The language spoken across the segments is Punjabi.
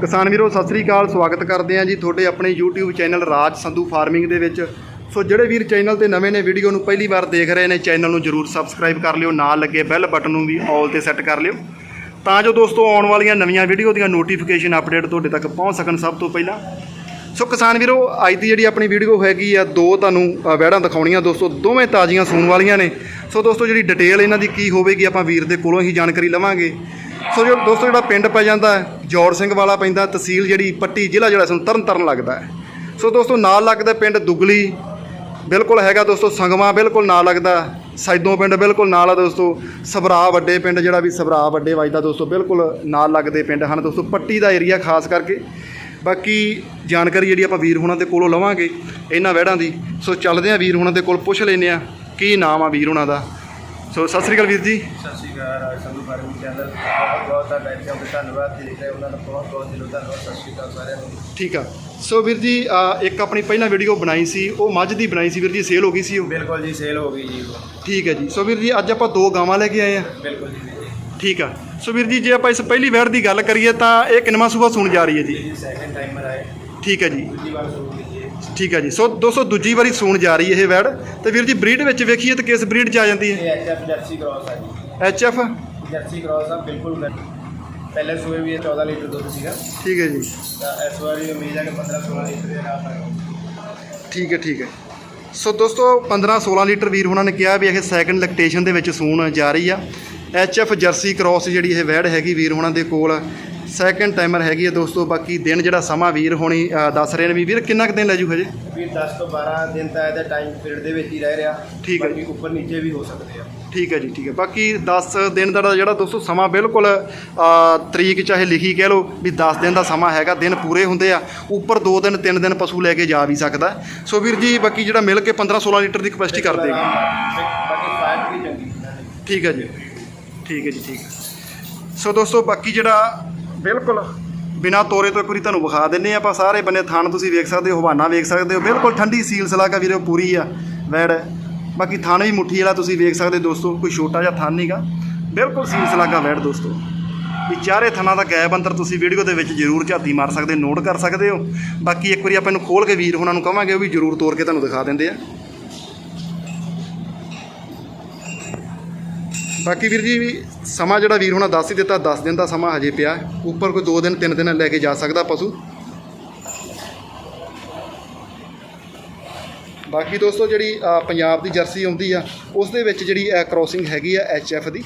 ਕਿਸਾਨ ਵੀਰੋ, ਸਤਿ ਸ੍ਰੀ ਅਕਾਲ, ਸਵਾਗਤ ਕਰਦੇ ਹਾਂ ਜੀ ਤੁਹਾਡੇ ਆਪਣੇ YouTube channel Raj Sandhu farming ਦੇ ਵਿੱਚ। ਸੋ ਜਿਹੜੇ ਵੀਰ ਚੈਨਲ ਤੇ ਨਵੇਂ ਨੇ, ਵੀਡੀਓ ਨੂੰ ਪਹਿਲੀ ਵਾਰ ਦੇਖ ਰਹੇ ਨੇ, ਚੈਨਲ ਨੂੰ ਜਰੂਰ ਸਬਸਕ੍ਰਾਈਬ ਕਰ ਲਿਓ, ਨਾਲ ਲੱਗੇ ਬੈਲ ਬਟਨ ਨੂੰ ਵੀ ਆਲ ਤੇ ਸੈੱਟ ਕਰ ਲਿਓ। ਤਾਂ ਜੋ ਦੋਸਤੋ, ਆਉਣ ਵਾਲੀਆਂ ਨਵੀਆਂ ਵੀਡੀਓ ਦੀਆਂ ਨੋਟੀਫਿਕੇਸ਼ਨ ਅਪਡੇਟ ਤੁਹਾਡੇ ਤੱਕ ਪਹੁੰਚ ਸਕਣ ਸਭ ਤੋਂ ਪਹਿਲਾਂ। ਸੋ ਕਿਸਾਨ ਵੀਰੋ, ਅੱਜ ਦੀ ਜਿਹੜੀ ਆਪਣੀ ਵੀਡੀਓ ਹੈਗੀ ਆ, ਦੋ ਤੁਹਾਨੂੰ ਵਹਿੜਾਂ ਦਿਖਾਉਣੀਆਂ ਦੋਸਤੋ, ਦੋਵੇਂ ਤਾਜ਼ੀਆਂ ਸੂਣ ਵਾਲੀਆਂ ਨੇ। ਸੋ ਦੋਸਤੋ, ਜਿਹੜੀ ਡਿਟੇਲ ਇਹਨਾਂ ਦੀ ਕੀ ਹੋਵੇਗੀ, ਆਪਾਂ ਵੀਰ ਦੇ ਕੋਲੋਂ ਹੀ ਜਾਣਕਾਰੀ ਲਵਾਂਗੇ। ਸੋ ਜੋ ਦੋਸਤੋ ਜਿਹੜਾ ਪਿੰਡ ਪੈ ਜਾਂਦਾ ਹੈ ਜੋੜ ਸਿੰਘ ਵਾਲਾ ਪੈਂਦਾ, ਤਹਿਸੀਲ ਜਿਹੜੀ ਪੱਟੀ ਜ਼ਿਲ੍ਹਾ ਜਿਹੜਾ ਸਾਨੂੰ ਤਰਨ ਤਾਰਨ ਲੱਗਦਾ ਹੈ। ਸੋ ਦੋਸਤੋ ਨਾਲ ਲੱਗਦਾ ਪਿੰਡ ਦੁਗਲੀ, ਬਿਲਕੁਲ ਹੈਗਾ ਦੋਸਤੋ ਸੰਗਮਾ, ਬਿਲਕੁਲ ਨਾਲ ਲੱਗਦਾ ਸੈਦੋਂ ਪਿੰਡ ਬਿਲਕੁਲ ਨਾਲ ਆ ਦੋਸਤੋ, ਸਭਰਾ ਵੱਡੇ ਪਿੰਡ ਜਿਹੜਾ ਵੀ ਸਭਰਾ ਵੱਡੇ ਵੱਜਦਾ ਦੋਸਤੋ ਬਿਲਕੁਲ ਨਾਲ ਲੱਗਦੇ ਪਿੰਡ ਹਨ ਦੋਸਤੋ, ਪੱਟੀ ਦਾ ਏਰੀਆ ਖਾਸ ਕਰਕੇ। ਬਾਕੀ ਜਾਣਕਾਰੀ ਜਿਹੜੀ ਆਪਾਂ ਵੀਰ ਹੁਣਾਂ ਦੇ ਕੋਲੋਂ ਲਵਾਂਗੇ, ਇਹਨਾਂ ਵਹਿੜਾਂ ਦੀ। ਸੋ ਚੱਲਦੇ ਆ ਵੀਰ ਹੁਣਾਂ ਦੇ ਕੋਲ, ਪੁੱਛ ਲੈਨੇ ਆ ਕੀ ਨਾਮ ਆ ਵੀਰ ਹੁਣਾਂ ਦਾ? ਸੋ ਸਤਿ ਸ੍ਰੀ ਅਕਾਲ ਵੀਰ ਜੀ। ਸਤਿ ਸ਼੍ਰੀ ਅਕਾਲ ਸੰਧੂ ਫਾਰਮਿੰਗ ਚੈਨਲ ਬਹੁਤ ਬਹੁਤ ਤੁਹਾਡਾ ਇੱਥੇ ਆਉਣ ਦਾ ਧੰਨਵਾਦ ਦੇਖ ਰਹੇ ਉਹਨਾਂ ਦਾ ਬਹੁਤ ਬਹੁਤ ਦਿਲੋਂ ਧੰਨਵਾਦ ਸਤਿ ਸ਼੍ਰੀ ਅਕਾਲ ਸਾਰਿਆਂ ਨੂੰ। ਠੀਕ ਆ। ਸੋ ਵੀਰ ਜੀ ਅ, ਇੱਕ ਆਪਣੀ ਪਹਿਲਾਂ ਵੀਡੀਓ ਬਣਾਈ ਸੀ ਉਹ ਮੱਝ ਦੀ ਬਣਾਈ ਸੀ ਵੀਰ ਜੀ ਸੇਲ ਹੋ ਗਈ ਸੀ ਉਹ? ਬਿਲਕੁਲ ਜੀ ਸੇਲ ਹੋ ਗਈ ਜੀ ਉਹ। ਠੀਕ ਹੈ ਜੀ। ਸੋ ਵੀਰ ਜੀ ਅੱਜ ਆਪਾਂ ਦੋ ਗਾਵਾਂ ਲੈ ਕੇ ਆਏ ਆ। ਬਿਲਕੁਲ ਜੀ ਵੀਰ ਜੀ। ਠੀਕ ਆ। ਸੋ ਵੀਰ ਜੀ ਜੇ ਆਪਾਂ ਇਸ ਪਹਿਲੀ ਵਹਿੜ ਦੀ ਗੱਲ ਕਰੀਏ ਤਾਂ ਇਹ ਕਿੰਨਵਾਂ ਸੂਬਾ ਸੁਣ ਜਾ ਰਹੀ ਹੈ ਜੀ? ਇਹ ਸੈਕਿੰਡ ਟਾਈਮਰ ਆਏ। ਠੀਕ ਹੈ ਜੀ। ਦੂਜੀ ਵਾਰ ਸ਼ੁਰੂ ਠੀਕ ਹੈ ਜੀ। ਸੋ ਦੋਸਤੋ ਦੂਜੀ ਵਾਰੀ ਸੂਣ ਜਾ ਰਹੀ ਹੈ ਇਹ ਵੈੜ। ਤੇ ਵੀਰ ਜੀ ਬਰੀਡ ਵਿੱਚ ਵੇਖੀਏ ਤਾਂ ਕਿਸ ਬਰੀਡ 'ਚ ਆ ਜਾਂਦੀ ਹੈ? ਇਹ ਐਚਐਫ ਜਰਸੀ ਕ੍ਰਾਸ ਹੈ ਜੀ। ਐਚ ਐਫ ਜਰਸੀ ਕ੍ਰਾਸ ਆ ਬਿਲਕੁਲ ਗੱਲ। ਪਹਿਲੇ ਸੂਏ ਵੀ ਇਹ 14 ਲੀਟਰ ਦੁੱਧ ਸੀਗਾ। ਠੀਕ ਹੈ ਜੀ। ਤਾਂ ਇਸ ਵਾਰੀ ਉਮੀਦ ਹੈ ਕਿ 15 16 ਲੀਟਰ ਦੇ ਨਾਲ ਆਏਗਾ ਠੀਕ ਹੈ ਠੀਕ ਹੈ। ਸੋ ਦੋਸਤੋ 15 16 ਲੀਟਰ ਵੀਰ ਉਹਨਾਂ ਨੇ ਕਿਹਾ ਵੀ ਇਹ ਸੈਕੰਡ ਲੈਕਟੇਸ਼ਨ ਦੇ ਵਿੱਚ ਸੂਣ ਜਾ ਰਹੀ ਆ। ਐਚ ਐਫ ਜਰਸੀ ਕ੍ਰਾਸ ਜਿਹੜੀ ਇਹ ਵੈੜ ਹੈਗੀ ਵੀਰ ਉਹਨਾਂ ਦੇ ਕੋਲ। ਸੈਕੰਡ ਟਾਈਮਰ ਹੈਗੀ ਹੈ ਦੋਸਤੋ ਬਾਕੀ ਦਿਨ ਜਿਹੜਾ ਸਮਾਂ ਵੀਰ ਹੋਣੀ ਦੱਸ ਰਹੇ ਨੇ ਵੀ ਵੀਰ ਕਿੰਨਾ ਕੁ ਦਿਨ ਲੈ ਜੂ ਹਜੇ? ਵੀ 10 ਤੋਂ 12 ਦਿਨ ਤਾਂ ਇਹਦਾ ਟਾਈਮ ਪੀਰੀਅਡ ਦੇ ਵਿੱਚ ਹੀ ਰਹਿ ਰਿਹਾ। ਠੀਕ ਹੈ ਬਾਕੀ ਉੱਪਰ ਨੀਚੇ ਵੀ ਹੋ ਸਕਦੇ ਆ। ਠੀਕ ਹੈ ਜੀ ਠੀਕ ਹੈ। ਬਾਕੀ 10 ਦਿਨ ਦਾ ਜਿਹੜਾ ਦੋਸਤੋ ਸਮਾਂ ਬਿਲਕੁਲ ਤਰੀਕ ਚਾਹੇ ਲਿਖੀ ਕਹਿ ਲਓ ਵੀ 10 ਦਿਨ ਦਾ ਸਮਾਂ ਹੈਗਾ ਦਿਨ ਪੂਰੇ ਹੁੰਦੇ ਆ। ਉੱਪਰ 2 ਦਿਨ 3 ਦਿਨ ਪਸ਼ੂ ਲੈ ਕੇ ਜਾ ਵੀ ਸਕਦਾ। ਸੋ ਵੀਰ ਜੀ ਬਾਕੀ ਜਿਹੜਾ ਮਿਲ ਕੇ 15 16 ਲੀਟਰ ਦੀ ਕਪੈਸਿਟੀ ਕਰ ਦੇਗੀ ਬਾਕੀ ਫਾਇਰ ਵੀ ਚੰਗੀ। ਠੀਕ ਹੈ ਜੀ ਠੀਕ ਹੈ ਜੀ ਠੀਕ ਹੈ। ਸੋ ਦੋਸਤੋ ਬਾਕੀ ਜਿਹੜਾ ਬਿਲਕੁਲ। ਬਿਨਾ ਤੋਰੇ ਤੋਂ ਇੱਕ ਵਾਰੀ ਤੁਹਾਨੂੰ ਵਿਖਾ ਦਿੰਨੇ ਆਪਾਂ ਸਾਰੇ ਬੰਨੇ ਥਣ ਤੁਸੀਂ ਵੇਖ ਸਕਦੇ ਹੋ, ਹਵਾਨਾ ਵੇਖ ਸਕਦੇ ਹੋ। ਬਿਲਕੁਲ ਠੰਡੀ ਸੀਲ ਸਲਾਕਾ ਵੀਰੇ, ਪੂਰੀ ਆ, ਵੈੜ ਬਾਕੀ ਥਣ ਵੀ ਮੁੱਠੀ ਵਾਲਾ ਤੁਸੀਂ ਵੇਖ ਸਕਦੇ ਦੋਸਤੋ, ਕੋਈ ਛੋਟਾ ਜਿਹਾ ਥਣ ਨਹੀਂਗਾ ਬਿਲਕੁਲ ਸੀਲ ਸਲਾਕਾ ਵੈੜ ਦੋਸਤੋ। ਵੀ ਚਾਰੇ ਥਣਾਂ ਦਾ ਗੈਪ ਅੰਤਰ ਤੁਸੀਂ ਵੀਡੀਓ ਦੇ ਵਿੱਚ ਜ਼ਰੂਰ ਝਾਤੀ ਮਾਰ ਸਕਦੇ, ਨੋਟ ਕਰ ਸਕਦੇ ਹੋ। ਬਾਕੀ ਇੱਕ ਵਾਰੀ ਆਪਾਂ ਇਹਨੂੰ ਖੋਲ ਕੇ ਵੀਰ ਉਹਨਾਂ ਨੂੰ ਕਹਾਂਗੇ ਉਹ ਵੀ ਜ਼ਰੂਰ ਤੋੜ ਕੇ ਤੁਹਾਨੂੰ ਦਿਖਾ ਦਿੰਦੇ ਆ। ਬਾਕੀ ਵੀਰ ਜੀ ਵੀ ਸਮਾਂ ਜਿਹੜਾ ਵੀਰ ਹੁਣਾਂ ਦੱਸ ਹੀ ਦਿੱਤਾ 10 ਦਿਨ ਦਾ ਸਮਾਂ ਹਜੇ ਪਿਆ। ਉੱਪਰ ਕੋਈ 2 ਦਿਨ 3 ਦਿਨ ਲੈ ਕੇ ਜਾ ਸਕਦਾ ਪਸ਼ੂ। ਬਾਕੀ ਦੋਸਤੋ, ਜਿਹੜੀ ਪੰਜਾਬ ਦੀ ਜਰਸੀ ਆਉਂਦੀ ਆ, ਉਸ ਦੇ ਵਿੱਚ ਜਿਹੜੀ ਇਹ ਕ੍ਰੋਸਿੰਗ ਹੈਗੀ ਆ ਐਫ ਦੀ।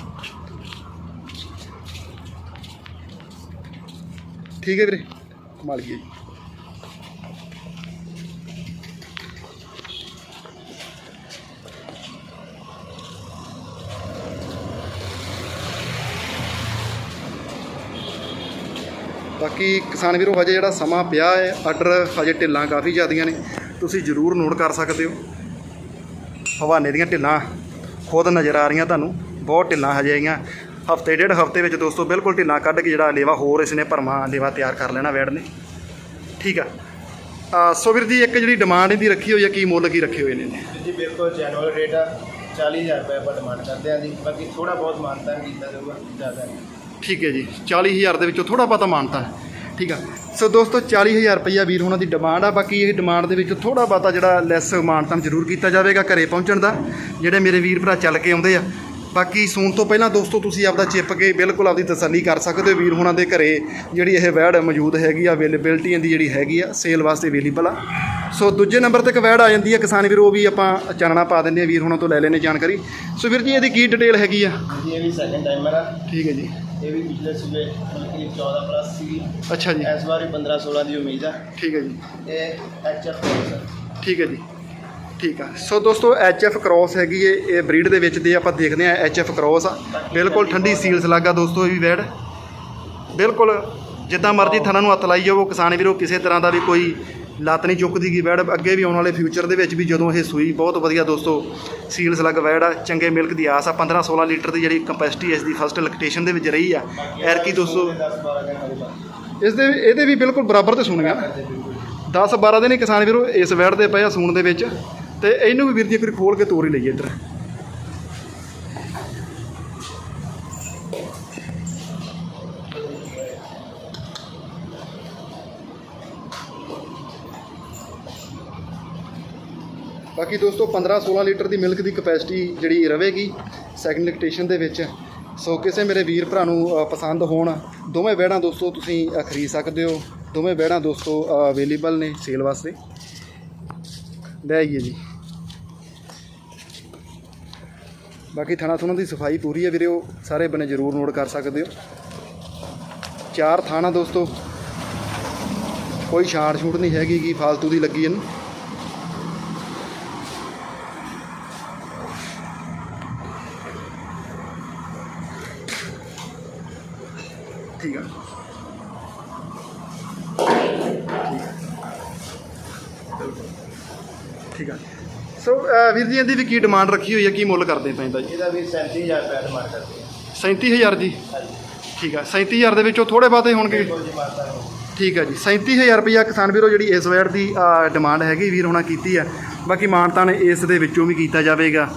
ਠੀਕ ਹੈ ਵੀਰੇ? ਕਮਾਲ ਕੀ ਬਾਕੀ ਕਿਸਾਨ ਵੀਰੋ ਹਜੇ ਜਿਹੜਾ ਸਮਾਂ ਪਿਆ ਹੈ ਆਰਡਰ ਹਜੇ ਢਿੱਲਾਂ ਕਾਫੀ ਜ਼ਿਆਦੀਆਂ ਨੇ। ਤੁਸੀਂ ਜ਼ਰੂਰ ਨੋਟ ਕਰ ਸਕਦੇ ਹੋ। ਹਵਾਨੇ ਦੀਆਂ ਢਿੱਲਾਂ ਖੁਦ ਨਜ਼ਰ ਆ ਰਹੀਆਂ ਤੁਹਾਨੂੰ। ਬਹੁਤ ਢਿੱਲਾਂ ਹਜੇ ਆਈਆਂ। ਹਫ਼ਤੇ ਡੇਢ ਹਫ਼ਤੇ ਵਿੱਚ ਦੋਸਤੋ ਬਿਲਕੁਲ ਢਿੱਲਾਂ ਕੱਢ ਕੇ ਜਿਹੜਾ ਲੇਵਾ ਹੋਰ ਇਸ ਨੇ ਭਰਮਾ ਲੇਵਾ ਤਿਆਰ ਕਰ ਲੈਣਾ ਵੈੜ ਨੇ। ਠੀਕ ਆ। ਸੋ ਵੀਰ ਜੀ ਇੱਕ ਜਿਹੜੀ ਡਿਮਾਂਡ ਇਹਦੀ ਰੱਖੀ ਹੋਈ ਹੈ ਕੀ ਮੁੱਲ ਕੀ ਰੱਖੇ ਹੋਏ ਨੇ? ਜੀ ਬਿਲਕੁਲ ਜੈਨੂਅਲ ਰੇਟ ਆ। 40000 ਰੁਪਏ ਆਪਾਂ ਡਿਮਾਂਡ ਕਰਦੇ ਹਾਂ ਜੀ। ਬਾਕੀ ਥੋੜਾ ਬਹੁਤ ਮਾਨਤਾ ਕੀਤਾ ਜਾਊਗਾ ਜ਼ਿਆਦਾ ਠੀਕ ਹੈ ਜੀ। 40000 ਦੇ ਵਿੱਚੋਂ ਥੋੜਾ ਬਹੁਤਾ ਮਾਨਤਾ ਹੈ। ਠੀਕ ਆ। ਸੋ ਦੋਸਤੋ 40000 ਰੁਪਈਆ ਵੀਰ ਉਹਨਾਂ ਦੀ ਡਿਮਾਂਡ ਆ। ਬਾਕੀ ਇਹ ਡਿਮਾਂਡ ਦੇ ਵਿੱਚ ਥੋੜਾ ਬਹੁਤਾ ਜਿਹੜਾ ਲੈਸ ਮਾਨਤਾ ਜ਼ਰੂਰ ਕੀਤਾ ਜਾਵੇਗਾ ਘਰੇ ਪਹੁੰਚਣ ਦਾ ਜਿਹੜੇ ਮੇਰੇ ਵੀਰ ਭਰਾ ਚੱਲ ਕੇ ਆਉਂਦੇ ਆ। ਬਾਕੀ ਸੂਣ ਤੋਂ ਪਹਿਲਾਂ ਦੋਸਤੋ ਤੁਸੀਂ ਆਪਦਾ ਚਿੱਪ ਕੇ ਬਿਲਕੁਲ ਆਪਦੀ ਤਸੱਲੀ ਕਰ ਸਕਦੇ ਹੋ ਵੀਰ ਹੁਣਾਂ ਦੇ ਘਰੇ। ਜਿਹੜੀ ਇਹ ਵੈੜ ਮੌਜੂਦ ਹੈਗੀ ਆ ਅਵੇਲੇਬਿਲਟੀ ਇਹਦੀ ਜਿਹੜੀ ਹੈਗੀ ਆ ਸੇਲ ਵਾਸਤੇ ਅਵੇਲੇਬਲ ਆ। ਸੋ ਦੂਜੇ ਨੰਬਰ ਤੇ ਇੱਕ ਵੈੜ ਆ ਜਾਂਦੀ ਆ ਕਿਸਾਨ ਵੀਰ ਉਹ ਵੀ ਆਪਾਂ ਚਾਨਣਾ ਪਾ ਦਿੰਦੇ ਆ। ਵੀਰ ਹੁਣਾਂ ਤੋਂ ਲੈ ਲੈਣੇ ਜਾਣਕਾਰੀ। ਸੋ ਵੀਰ ਜੀ ਇਹਦੀ ਕੀ ਡਿਟੇਲ ਹੈਗੀ ਆ? ਜੀ ਇਹ ਵੀ ਸੈਕੰਡ ਟਾਈਮਰ ਆ। ਠੀਕ ਹੈ ਜੀ। ਇਹ ਵੀ ਪਿਛਲੇ ਸੂਬੇ ਬਲਕਿ 14 ਪਲੱਸ ਸੀ ਅੱਛਾ ਜੀ। ਇਸ ਵਾਰੀ 15 16 ਦੀ ਉਮੀਦ ਆ। ਠੀਕ ਹੈ ਜੀ। ਇਹ ਐਚਐਫ ਹੈ ਠੀਕ ਹੈ ਜੀ। ਠੀਕ ਆ। ਸੋ ਦੋਸਤੋ ਐਫ ਕ੍ਰੋਸ ਹੈਗੀ ਏ ਇਹ ਬਰੀਡ ਦੇ ਵਿੱਚ ਦੇ ਆਪਾਂ ਦੇਖਦੇ ਆ ਐਫ ਕ੍ਰੋਸ ਆ। ਬਿਲਕੁਲ ਠੰਡੀ ਸੀਲਸ ਲੱਗਾ ਦੋਸਤੋ ਇਹ ਵੀ ਵੈੜ ਬਿਲਕੁਲ ਜਿੱਦਾਂ ਮਰਜ਼ੀ ਥਣਾ ਨੂੰ ਹੱਥ ਲਾਈ ਜਾਵੋ ਕਿਸਾਨ ਵੀਰੋ ਕਿਸੇ ਤਰ੍ਹਾਂ ਦਾ ਵੀ ਕੋਈ ਲੱਤ ਨਹੀਂ ਚੁੱਕਦੀ ਗੀ, ਵੈੜ ਅੱਗੇ ਵੀ ਆਉਣ ਵਾਲੇ ਫਿਊਚਰ ਦੇ ਵਿੱਚ ਵੀ ਜਦੋਂ ਇਹ ਸੂਈ, ਬਹੁਤ ਵਧੀਆ ਦੋਸਤੋ ਸੀਲਸ ਲੱਗ ਵੈੜ ਆ, ਚੰਗੇ ਮਿਲਕ ਦੀ ਆਸ ਆ 15 16 ਲੀਟਰ ਦੀ ਜਿਹੜੀ ਕੰਪੈਸਿਟੀ ਇਸ ਦੀ ਫਸਟ ਲੈਕਟੇਸ਼ਨ ਦੇ ਵਿੱਚ ਰਹੀ ਆ। ਐਰਕੀ ਦੋਸਤੋ 10 12 ਦਿਨ ਹਲੇ ਬਾਅਦ ਇਸ ਦੇ ਇਹਦੇ ਵੀ ਬਿਲਕੁਲ ਬਰਾਬਰ ਤੇ ਸੁਣੀਆਂ 10 12 ਦਿਨ ਹੀ ਕਿਸਾਨ ਵੀਰੋ ਇਸ ਵੈੜ ਦੇ ਪਏ ਆ ਸੂਣ ਦੇ ਵਿੱਚ, ਤੇ ਇਹਨੂੰ ਵੀ ਵੀਰ ਜੀ ਇੱਕ ਖੋਲ ਕੇ ਤੋਰ ਹੀ ਲਈਏ ਇੱਧਰ। ਬਾਕੀ ਦੋਸਤੋ 15-16 ਲੀਟਰ ਦੀ ਮਿਲਕ ਦੀ ਕਪੈਸਿਟੀ ਜਿਹੜੀ ਰਹੇਗੀ ਸੈਕਿੰਡ ਲਿਕਟੇਸ਼ਨ ਦੇ ਵਿੱਚ। ਸੋ ਕਿਸੇ ਮੇਰੇ ਵੀਰ ਭਰਾ ਨੂੰ ਪਸੰਦ ਹੋਣ, ਦੋਵੇਂ ਵਹਿੜਾਂ ਦੋਸਤੋ ਤੁਸੀਂ ਖਰੀਦ ਸਕਦੇ ਹੋ। ਦੋਵੇਂ ਵਹਿੜਾਂ ਦੋਸਤੋ ਅਵੇਲੇਬਲ ਨੇ ਸੇਲ ਵਾਸਤੇ। ਲੈ ਆਈਏ ਜੀ। ਬਾਕੀ ਥਣਾ ਥੁਣਾ ਦੀ ਸਫ਼ਾਈ ਪੂਰੀ ਹੈ ਵੀਰੇ। ਉਹ ਸਾਰੇ ਬਨੇ ਜ਼ਰੂਰ ਨੋਟ ਕਰ ਸਕਦੇ ਹੋ। ਚਾਰ ਥਾਣਾ ਦੋਸਤੋ। ਕੋਈ ਛਾੜ ਛੂਟ ਨਹੀਂ ਹੈਗੀ ਕਿ ਫਾਲਤੂ ਦੀ ਲੱਗੀ ਇਹਨੂੰ। ਠੀਕ ਆ। ਠੀਕ ਆ। ਸੋ ਅਹ ਵੀਰ ਜੀ ਇਹਦੀ ਵੀ ਕੀ ਡਿਮਾਂਡ ਰੱਖੀ ਹੋਈ ਹੈ ਕੀ ਮੁੱਲ ਕਰਦੇ ਪੈਂਦਾ ਜੀ ਇਹਦਾ ਵੀ 37000 ਰੁਪਏ ਡਿਮਾਂਡ ਕਰਦੇ ਆ 37000 ਜੀ? ਠੀਕ ਆ। 37000 ਦੇ ਵਿੱਚੋਂ ਥੋੜੇ ਬਾਤੇ ਹੋਣਗੇ। ਬਿਲਕੁਲ ਜੀ ਮਾਤਾ ਨੂੰ ਠੀਕ ਹੈ ਜੀ। 37000 ਰੁਪਇਆ ਕਿਸਾਨ ਵੀਰੋ ਜਿਹੜੀ ਇਸ ਵੇੜ ਦੀ ਡਿਮਾਂਡ ਹੈਗੀ ਵੀਰ ਹੋਣਾ ਕੀਤੀ ਹੈ ਬਾਕੀ ਮਾਨਤਾਨ ਇਸ ਦੇ ਵਿੱਚੋਂ ਵੀ ਕੀਤਾ ਜਾਵੇਗਾ।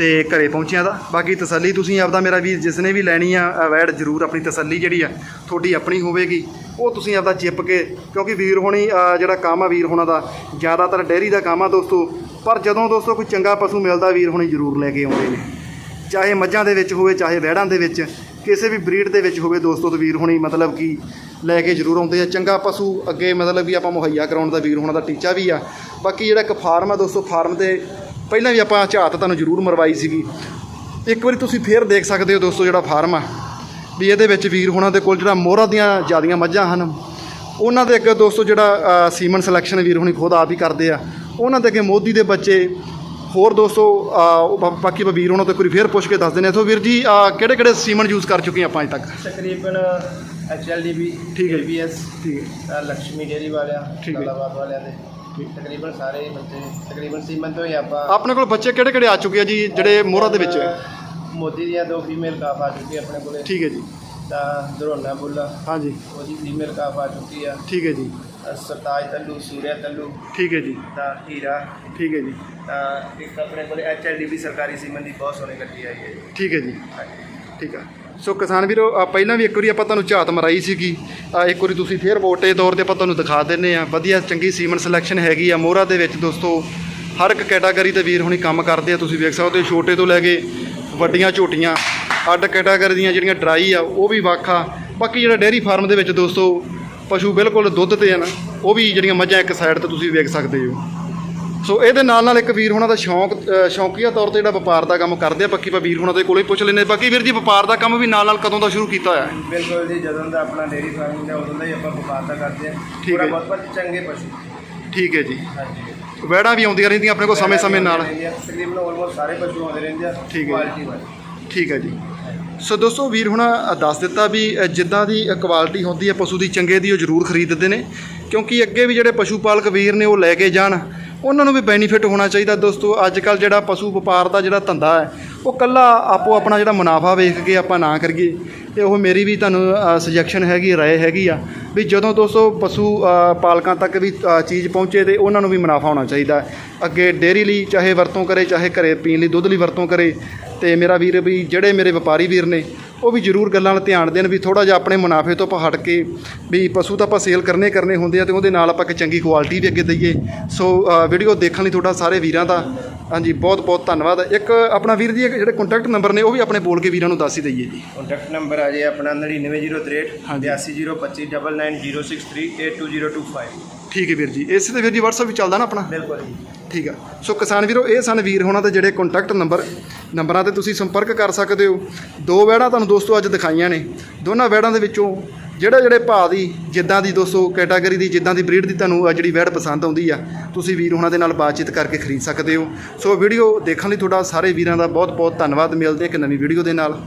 ਤੇ ਘਰੇ ਪਹੁੰਚਿਆਂ ਦਾ। ਬਾਕੀ ਤਸੱਲੀ ਤੁਸੀਂ ਆਪਦਾ ਮੇਰਾ ਵੀਰ ਜਿਸ ਨੇ ਵੀ ਲੈਣੀ ਆ ਅ, ਜ਼ਰੂਰ ਆਪਣੀ ਤਸੱਲੀ ਜਿਹੜੀ ਆ ਤੁਹਾਡੀ ਆਪਣੀ ਹੋਵੇਗੀ। ਉਹ ਤੁਸੀਂ ਆਪਦਾ ਚਿੱਪ ਕੇ ਕਿਉਂਕਿ ਵੀਰ ਹੋਣੀ ਜਿਹੜਾ ਕੰਮ ਆ ਵੀਰ ਹੋਣਾ ਦਾ ਜ਼ਿਆਦਾਤਰ ਡੇਅਰੀ ਦਾ ਕੰਮ ਆ ਦੋਸਤੋ। ਪਰ ਜਦੋਂ ਦੋਸਤੋ ਕੋਈ ਚੰਗਾ ਪਸ਼ੂ ਮਿਲਦਾ ਵੀਰ ਹੋਣੀ ਜ਼ਰੂਰ ਲੈ ਕੇ ਆਉਂਦੇ ਨੇ। ਚਾਹੇ ਮੱਝਾਂ ਦੇ ਵਿੱਚ ਹੋਵੇ ਚਾਹੇ ਵੈੜਾਂ ਦੇ ਵਿੱਚ ਕਿਸੇ ਵੀ ਬਰੀਡ ਦੇ ਵਿੱਚ ਹੋਵੇ ਦੋਸਤੋ ਤੇ ਵੀਰ ਹੋਣੀ ਮਤਲਬ ਕਿ ਲੈ ਕੇ ਜ਼ਰੂਰ ਆਉਂਦੇ ਆ। ਚੰਗਾ ਪਸ਼ੂ ਅੱਗੇ ਮਤਲਬ ਵੀ ਆਪਾਂ ਮੁਹੱਈਆ ਕਰਾਉਣ ਦਾ ਵੀਰ ਹੋਣਾ ਦਾ ਟੀਚਾ ਵੀ ਆ। ਬਾਕੀ ਜਿਹੜਾ ਇੱਕ ਫਾਰਮ ਆ ਦੋਸਤੋ ਫਾਰਮ ਤੇ ਪਹਿਲਾਂ ਵੀ ਆਪਾਂ ਝਾਤ ਤੁਹਾਨੂੰ ਜ਼ਰੂਰ ਮਰਵਾਈ ਸੀਗੀ। ਇੱਕ ਵਾਰੀ ਤੁਸੀਂ ਫੇਰ ਦੇਖ ਸਕਦੇ ਹੋ ਦੋਸਤੋ ਜਿਹੜਾ ਫਾਰਮ ਆ। ਵੀ ਇਹਦੇ ਵਿੱਚ ਵੀਰ ਹੋਣਾ ਦੇ ਕੋਲ ਜਿਹੜਾ ਮੋਹਰਾਂ ਦੀਆਂ ਜਿਆਦੀਆਂ ਮੱਝਾਂ ਹਨ ਉਹਨਾਂ ਦੇ ਅੱਗੇ ਦੋਸਤੋ ਜਿਹੜਾ ਸੀਮਨ ਸਿਲੈਕਸ਼ਨ ਵੀਰ ਹੋਣੀ ਖੁਦ ਆਪ ਹੀ ਕਰਦੇ ਆ। ਉਹਨਾਂ ਦੇ ਅੱਗੇ ਮੋਦੀ ਦੇ ਬੱਚੇ ਹੋਰ ਦੋਸਤੋ ਬਾਕੀ ਵੀਰ ਹੋਣਾ ਤੋਂ ਵਾਰੀ ਫੇਰ ਪੁੱਛ ਕੇ ਦੱਸ ਦਿੰਦੇ ਸੋ ਵੀਰ ਜੀ ਕਿਹੜੇ ਕਿਹੜੇ ਸੀਮਨ ਯੂਜ਼ ਕਰ ਚੁੱਕੇ ਆਪਾਂ ਅੱਜ ਤੱਕ? ਤਕਰੀਬਨ ਐਚਐਲਡੀਬੀ ਠੀਕ ਹੈ। ਬੀਐਸ ਠੀਕ ਹੈ। ਲక్ష్ਮੀ ਡੇਰੀ ਵਾਲਿਆਂ ਠੀਕ ਹੈ। ਵਾਲਿਆਂ ਦੇ। ਤਕਰੀਬਨ ਸਾਰੇ ਬੱਚੇ ਤਕਰੀਬਨ ਸੀਮਨ ਤੋਂ ਹੀ ਆਪਾਂ। ਆਪਣੇ ਕੋਲ ਬੱਚੇ ਕਿਹੜੇ ਕਿਹੜੇ ਆ ਚੁੱਕੇ ਆ ਜੀ ਜਿਹੜੇ ਮੋਹਰਾ ਦੇ ਵਿੱਚ? ਮੋਦੀ ਦੀਆਂ ਦੋ ਫੀਮੇਲ ਕਾਫ ਆ ਚੁੱਕੀ ਆਪਣੇ ਕੋਲੇ। ਠੀਕ ਹੈ ਜੀ। ਤਾਂ ਦਰੋਨਾ ਬੁੱਲਾ ਹਾਂਜੀ। ਉਹਦੀ ਫੀਮੇਲ ਕਾਫ ਆ ਚੁੱਕੀ ਆ। ਠੀਕ ਹੈ ਜੀ। ਸਰਤਾਜ ਤੱਲੂ ਸੂਰਿਆ ਤੱਲੂ। ਠੀਕ ਹੈ ਜੀ। ਤਾਂ ਹੀਰਾ। ਠੀਕ ਹੈ ਜੀ। ਤਾਂ ਇੱਕ ਆਪਣੇ ਕੋਲੇ ਐਚਐਲਡੀਬੀ ਸਰਕਾਰੀ ਸੀਮਨ ਦੀ ਬਹੁਤ ਸੋਹਣੀ ਗੱਡੀ ਆਈ ਹੈ ਜੀ। ਠੀਕ ਹੈ ਜੀ। ਹਾਂਜੀ। ਠੀਕ ਆ। ਸੋ ਕਿਸਾਨ ਵੀਰੋ ਅ, ਪਹਿਲਾਂ ਵੀ ਇੱਕ ਵਾਰੀ ਆਪਾਂ ਤੁਹਾਨੂੰ ਝਾਤ ਮਰਾਈ ਸੀਗੀ। ਅ, ਇੱਕ ਵਾਰੀ ਤੁਸੀਂ ਫੇਰ ਵੋਟੇ ਤੌਰ ਤੇ ਆਪਾਂ ਤੁਹਾਨੂੰ ਦਿਖਾ ਦਿੰਨੇ ਆ ਵਧੀਆ ਚੰਗੀ ਸੀਮਨ ਸਿਲੈਕਸ਼ਨ ਹੈਗੀ ਆ ਮੋਹਰਾ ਦੇ ਵਿੱਚ ਦੋਸਤੋ। ਹਰ ਇੱਕ ਕੈਟਾਗਰੀ ਤੇ ਵੀਰ ਹੁਣੀ ਕੰਮ ਕਰਦੇ ਆ ਤੁਸੀਂ ਵੇਖ ਸਕਦੇ ਹੋ ਛੋਟੇ ਤੋਂ ਲੈ ਕੇ ਵੱਡੀਆਂ ਝੋਟੀਆਂ। ਅੱਡ ਕੈਟਾਗਰੀ ਦੀਆਂ ਜਿਹੜੀਆਂ ਡਰਾਈ ਆ ਉਹ ਵੀ ਵੱਖ ਆ। ਬਾਕੀ ਜਿਹੜਾ ਡੇਅਰੀ ਫਾਰਮ ਦੇ ਵਿੱਚ ਦੋਸਤੋ ਪਸ਼ੂ ਬਿਲਕੁਲ ਦੁੱਧ ਤੇ ਹਨ ਉਹ ਵੀ ਜਿਹੜੀਆਂ ਮੱਝਾਂ ਇੱਕ ਸਾਈਡ ਤੇ ਤੁਸੀਂ ਵੇਖ ਸਕਦੇ ਹੋ। ਸੋ ਇਹਦੇ ਨਾਲ ਨਾਲ ਇੱਕ ਵੀਰ ਹੋਣਾ ਦਾ ਸ਼ੌਂਕ ਸ਼ੌਂਕੀਆ ਤੌਰ ਤੇ ਜਿਹੜਾ ਵਪਾਰ ਦਾ ਕੰਮ ਕਰਦੇ ਆ ਬਾਕੀ ਆਪਾਂ ਵੀਰ ਹੋਣਾ ਦੇ ਕੋਲੇ ਪੁੱਛ ਲੈਂਦੇ ਬਾਕੀ ਵੀਰ ਜੀ ਵਪਾਰ ਦਾ ਕੰਮ ਵੀ ਨਾਲ ਨਾਲ ਕਦੋਂ ਦਾ ਸ਼ੁਰੂ ਕੀਤਾ ਹੋਇਆ ਹੈ? ਬਿਲਕੁਲ ਜੀ ਜਦੋਂ ਦਾ ਆਪਣਾ ਡੇਰੀ ਫਾਰਮਿੰਗ ਦਾ ਉਦੋਂ ਦਾ ਹੀ ਆਪਾਂ ਵਪਾਰ ਦਾ ਕਰਦੇ ਹਾਂ ਠੀਕ ਹੈ। ਬਹੁਤ ਪਰ ਚੰਗੇ ਪਸ਼ੂ। ਠੀਕ ਹੈ ਜੀ। ਹਾਂਜੀ। ਵੈੜਾਂ ਵੀ ਆਉਂਦੀਆਂ ਰਹਿੰਦੀਆਂ ਆਪਣੇ ਕੋਲ ਸਮੇਂ-ਸਮੇਂ ਨਾਲ। ਤਕਰੀਬਨ ਆਲਮੋਸਟ ਸਾਰੇ ਪਸ਼ੂ ਆਉਂਦੇ ਰਹਿੰਦੇ ਆ ਠੀਕ ਹੈ। ਠੀਕ ਹੈ ਜੀ। ਸੋ ਦੋਸਤੋ ਵੀਰ ਹੁਣਾ ਦੱਸ ਦਿੱਤਾ ਵੀ ਜਿੱਦਾਂ ਦੀ ਕੁਆਲਿਟੀ ਹੁੰਦੀ ਹੈ ਪਸ਼ੂ ਦੀ ਚੰਗੇ ਦੀ ਉਹ ਜ਼ਰੂਰ ਖਰੀਦਦੇ ਨੇ ਕਿਉਂਕਿ ਅੱਗੇ ਵੀ ਜਿਹੜੇ ਪਸ਼ੂ ਪਾਲਕ ਵੀਰ ਨੇ ਉਹ ਲੈ ਕੇ ਜਾਣ ਉਹਨਾਂ ਨੂੰ ਵੀ ਬੈਨੀਫਿਟ ਹੋਣਾ ਚਾਹੀਦਾ ਦੋਸਤੋ। ਅੱਜ ਕੱਲ ਜਿਹੜਾ ਪਸ਼ੂ ਵਪਾਰ ਦਾ ਜਿਹੜਾ ਧੰਦਾ ਹੈ, ਉਹ ਕੱਲਾ ਆਪੋ ਆਪਣਾ ਜਿਹੜਾ ਮੁਨਾਫਾ ਵੇਖ ਕੇ ਆਪਾਂ ਨਾ ਕਰੀਏ। ਤੇ ਉਹ ਮੇਰੀ ਵੀ ਤੁਹਾਨੂੰ ਸੁਜੈਕਸ਼ਨ ਹੈਗੀ, ਰਾਏ ਹੈਗੀ ਆ ਵੀ ਜਦੋਂ ਦੋਸਤੋ ਪਸ਼ੂ ਪਾਲਕਾਂ ਤੱਕ ਵੀ ਚੀਜ਼ ਪਹੁੰਚੇ ਤੇ ਉਹਨਾਂ ਨੂੰ ਵੀ ਮੁਨਾਫਾ ਹੋਣਾ ਚਾਹੀਦਾ। ਅੱਗੇ ਡੇਅਰੀ ਲਈ ਚਾਹੇ ਵਰਤੋਂ ਕਰੇ, ਚਾਹੇ ਘਰੇ ਪੀਣ ਲਈ ਦੁੱਧ ਲਈ ਵਰਤੋਂ ਕਰੇ ਤੇ ਮੇਰਾ ਵੀਰ ਵੀ ਜਿਹੜੇ ਮੇਰੇ ਵਪਾਰੀ ਵੀਰ ਨੇ ਉਹ ਵੀ ਜ਼ਰੂਰ ਗੱਲਾਂ ਨਾਲ ਧਿਆਨ ਦੇਣ ਵੀ ਥੋੜਾ ਜਿਹਾ ਆਪਣੇ ਮੁਨਾਫੇ ਤੋਂ ਆਪਾਂ ਹਟ ਕੇ ਵੀ ਪਸ਼ੂ ਤਾਂ ਆਪਾਂ ਸੇਲ ਕਰਨੇ ਕਰਨੇ ਹੁੰਦੇ ਆ ਤੇ ਉਹਦੇ ਨਾਲ ਆਪਾਂ ਇੱਕ ਚੰਗੀ ਕੁਆਲਿਟੀ ਵੀ ਅੱਗੇ ਦਈਏ। ਸੋ ਵੀਡੀਓ ਦੇਖਣ ਲਈ ਤੁਹਾਡਾ ਸਾਰੇ ਵੀਰਾਂ ਦਾ ਹਾਂਜੀ ਬਹੁਤ ਬਹੁਤ ਧੰਨਵਾਦ। ਇੱਕ ਆਪਣਾ ਵੀਰ ਜੀ ਜਿਹੜੇ ਕੰਟੈਕਟ ਨੰਬਰ ਨੇ ਉਹ ਵੀ ਆਪਣੇ ਬੋਲ ਕੇ ਵੀਰਾਂ ਨੂੰ ਦੱਸ ਹੀ ਦਈਏ ਜੀ। ਕੰਟੈਕਟ ਨੰਬਰ ਆ ਜੇ ਆਪਣਾ 9903 88025999063820225 ਠੀਕ ਹੈ ਵੀਰ ਜੀ। ਇਸੇ ਤੇ ਵੀਰ ਜੀ WhatsApp ਵੀ ਚੱਲਦਾ ਨਾ ਆਪਣਾ? ਬਿਲਕੁਲ ਜੀ। ਠੀਕ ਆ। ਸੋ ਕਿਸਾਨ ਵੀਰੋ ਇਹ ਸਨ ਵੀਰ ਹੋਣਾ ਦੇ ਜਿਹੜੇ ਕੰਟੈਕਟ ਨੰਬਰ ਨੰਬਰਾਂ ਤੇ ਤੁਸੀਂ ਸੰਪਰਕ ਕਰ ਸਕਦੇ ਹੋ। ਦੋ ਵੈੜਾਂ ਤੁਹਾਨੂੰ ਦੋਸਤੋ ਅੱਜ ਦਿਖਾਈਆਂ ਨੇ। ਦੋਨਾਂ ਵੈੜਾਂ ਦੇ ਵਿੱਚੋਂ ਜਿਹੜੇ ਜਿਹੜੇ ਭਾਅ ਦੀ ਜਿੱਦਾਂ ਦੀ ਦੋਸਤੋ ਕੈਟਾਗਰੀ ਦੀ ਜਿੱਦਾਂ ਦੀ ਬਰੀਡ ਦੀ ਤੁਹਾਨੂੰ ਜਿਹੜੀ ਵੈੜ ਪਸੰਦ ਆਉਂਦੀ ਆ ਤੁਸੀਂ ਵੀਰ ਹੋਣਾ ਦੇ ਨਾਲ ਬਾਤਚੀਤ ਕਰਕੇ ਖਰੀਦ ਸਕਦੇ ਹੋ। ਸੋ ਵੀਡੀਓ ਦੇਖਣ ਲਈ ਤੁਹਾਡਾ ਸਾਰੇ ਵੀਰਾਂ ਦਾ ਬਹੁਤ ਬਹੁਤ ਧੰਨਵਾਦ। ਮਿਲਦੇ ਇੱਕ ਨਵੀਂ ਵੀਡੀਓ ਦੇ ਨਾਲ।